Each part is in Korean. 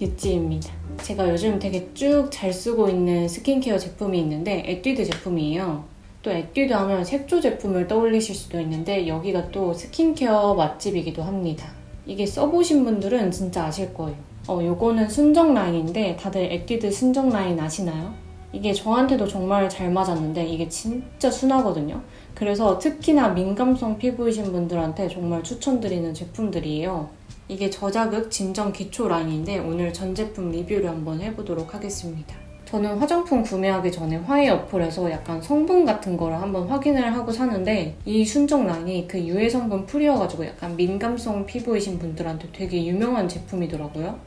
유찌입니다. 제가 요즘 되게 쭉 잘 쓰고 있는 스킨케어 제품이 있는데 에뛰드 제품이에요. 또 에뛰드 하면 색조 제품을 떠올리실 수도 있는데 여기가 또 스킨케어 맛집이기도 합니다. 이게 써보신 분들은 진짜 아실 거예요. 어, 요거는 순정 라인인데 다들 에뛰드 순정 라인 아시나요? 이게 저한테도 정말 잘 맞았는데 이게 진짜 순하거든요. 그래서 특히나 민감성 피부이신 분들한테 정말 추천드리는 제품들이에요. 이게 저자극 진정 기초 라인인데 오늘 전 제품 리뷰를 한번 해보도록 하겠습니다. 저는 화장품 구매하기 전에 화해 어플에서 약간 성분 같은 거를 한번 확인을 하고 사는데 이 순정 라인이 그 유해 성분 풀이어가지고 약간 민감성 피부이신 분들한테 되게 유명한 제품이더라고요.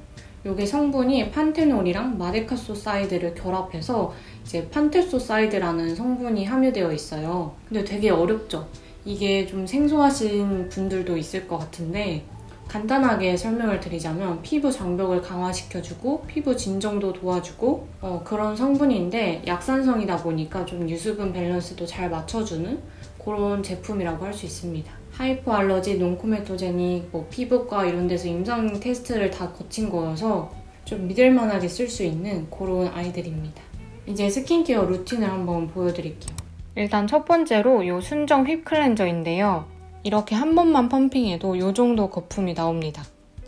요게 성분이 판테놀이랑 마데카소사이드를 결합해서 이제 판테소사이드라는 성분이 함유되어 있어요. 근데 되게 어렵죠? 이게 좀 생소하신 분들도 있을 것 같은데 간단하게 설명을 드리자면 피부 장벽을 강화시켜주고 피부 진정도 도와주고 어, 그런 성분인데 약산성이다 보니까 좀 유수분 밸런스도 잘 맞춰주는 그런 제품이라고 할 수 있습니다. 하이포 알러지, 논코메토제닉, 뭐 피부과 이런 데서 임상 테스트를 다 거친 거여서 좀 믿을만하게 쓸 수 있는 그런 아이들입니다. 이제 스킨케어 루틴을 한번 보여드릴게요. 일단 첫 번째로 이 순정 휩 클렌저인데요. 이렇게 한 번만 펌핑해도 이 정도 거품이 나옵니다.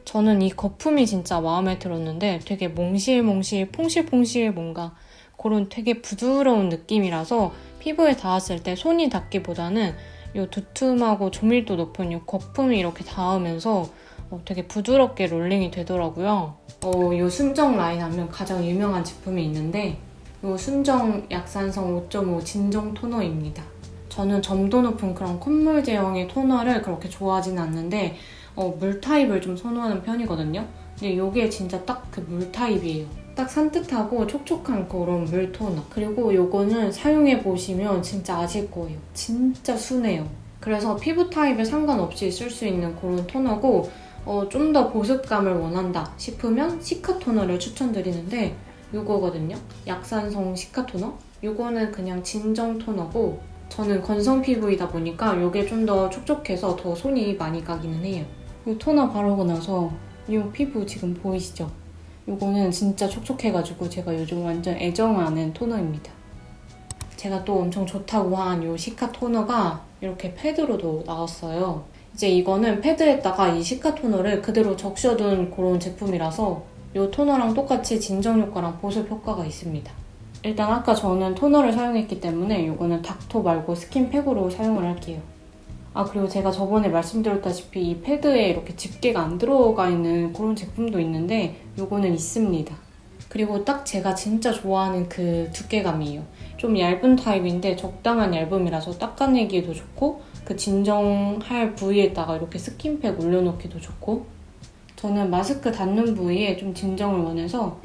저는 이 거품이 진짜 마음에 들었는데 되게 몽실몽실, 퐁실퐁실 뭔가 그런 되게 부드러운 느낌이라서 피부에 닿았을 때 손이 닿기보다는 이 두툼하고 조밀도 높은 이 거품이 이렇게 닿으면서 어, 되게 부드럽게 롤링이 되더라고요. 어, 이 순정 라인 하면 가장 유명한 제품이 있는데 이 순정 약산성 5.5 진정 토너입니다. 저는 점도 높은 그런 콧물 제형의 토너를 그렇게 좋아하진 않는데 어, 물 타입을 좀 선호하는 편이거든요. 근데 이게 진짜 딱 그 물 타입이에요. 딱 산뜻하고 촉촉한 그런 물 토너. 그리고 이거는 사용해 보시면 진짜 아실 거예요. 진짜 순해요. 그래서 피부 타입에 상관없이 쓸 수 있는 그런 토너고 어, 좀 더 보습감을 원한다 싶으면 시카 토너를 추천드리는데 이거거든요. 약산성 시카 토너. 이거는 그냥 진정 토너고 저는 건성 피부이다 보니까 이게 좀 더 촉촉해서 더 손이 많이 가기는 해요. 이 토너 바르고 나서 이 피부 지금 보이시죠? 이거는 진짜 촉촉해가지고 제가 요즘 완전 애정하는 토너입니다. 제가 또 엄청 좋다고 한 이 시카 토너가 이렇게 패드로도 나왔어요. 이제 이거는 패드에다가 이 시카 토너를 그대로 적셔둔 그런 제품이라서 이 토너랑 똑같이 진정 효과랑 보습 효과가 있습니다. 일단 아까 저는 토너를 사용했기 때문에 이거는 닥토 말고 스킨팩으로 사용을 할게요. 아 그리고 제가 저번에 말씀드렸다시피 이 패드에 이렇게 집게가 안 들어가 있는 그런 제품도 있는데 이거는 있습니다. 그리고 딱 제가 진짜 좋아하는 그 두께감이에요. 좀 얇은 타입인데 적당한 얇음이라서 닦아내기에도 좋고 그 진정할 부위에다가 이렇게 스킨팩 올려놓기도 좋고 저는 마스크 닿는 부위에 좀 진정을 원해서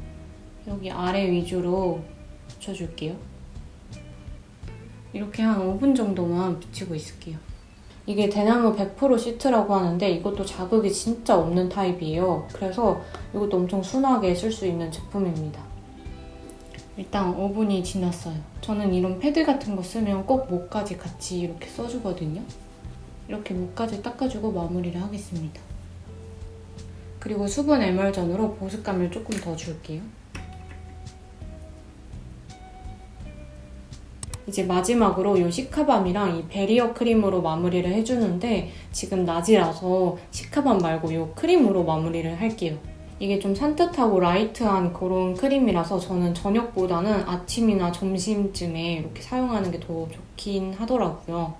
여기 아래 위주로 붙여줄게요. 이렇게 한 5분 정도만 붙이고 있을게요. 이게 대나무 100% 시트라고 하는데 이것도 자극이 진짜 없는 타입이에요. 그래서 이것도 엄청 순하게 쓸 수 있는 제품입니다. 일단 5분이 지났어요. 저는 이런 패드 같은 거 쓰면 꼭 목까지 같이 이렇게 써주거든요. 이렇게 목까지 닦아주고 마무리를 하겠습니다. 그리고 수분 에멀전으로 보습감을 조금 더 줄게요. 이제 마지막으로 이 시카밤이랑 이 베리어 크림으로 마무리를 해주는데 지금 낮이라서 시카밤 말고 이 크림으로 마무리를 할게요. 이게 좀 산뜻하고 라이트한 그런 크림이라서 저는 저녁보다는 아침이나 점심쯤에 이렇게 사용하는 게 더 좋긴 하더라고요.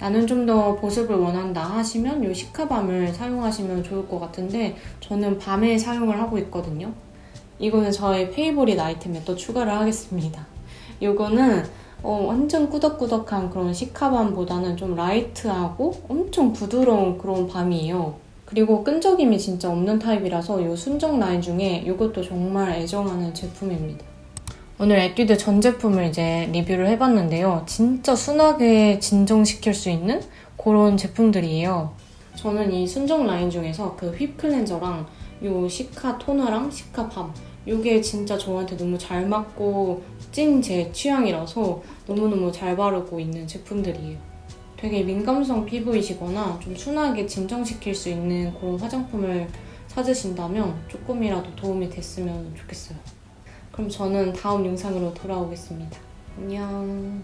나는 좀 더 보습을 원한다 하시면 이 시카밤을 사용하시면 좋을 것 같은데 저는 밤에 사용을 하고 있거든요. 이거는 저의 페이보릿 아이템에 또 추가를 하겠습니다. 이거는 어, 완전 꾸덕꾸덕한 그런 시카밤보다는 좀 라이트하고 엄청 부드러운 그런 밤이에요. 그리고 끈적임이 진짜 없는 타입이라서 이 순정 라인 중에 이것도 정말 애정하는 제품입니다. 오늘 에뛰드 전 제품을 이제 리뷰를 해봤는데요. 진짜 순하게 진정시킬 수 있는 그런 제품들이에요. 저는 이 순정 라인 중에서 그휘 클렌저랑 이 시카 토너랑 시카 밤 이게 진짜 저한테 너무 잘 맞고 찐 제 취향이라서 너무너무 잘 바르고 있는 제품들이에요. 되게 민감성 피부이시거나 좀 순하게 진정시킬 수 있는 그런 화장품을 찾으신다면 조금이라도 도움이 됐으면 좋겠어요. 그럼 저는 다음 영상으로 돌아오겠습니다. 안녕.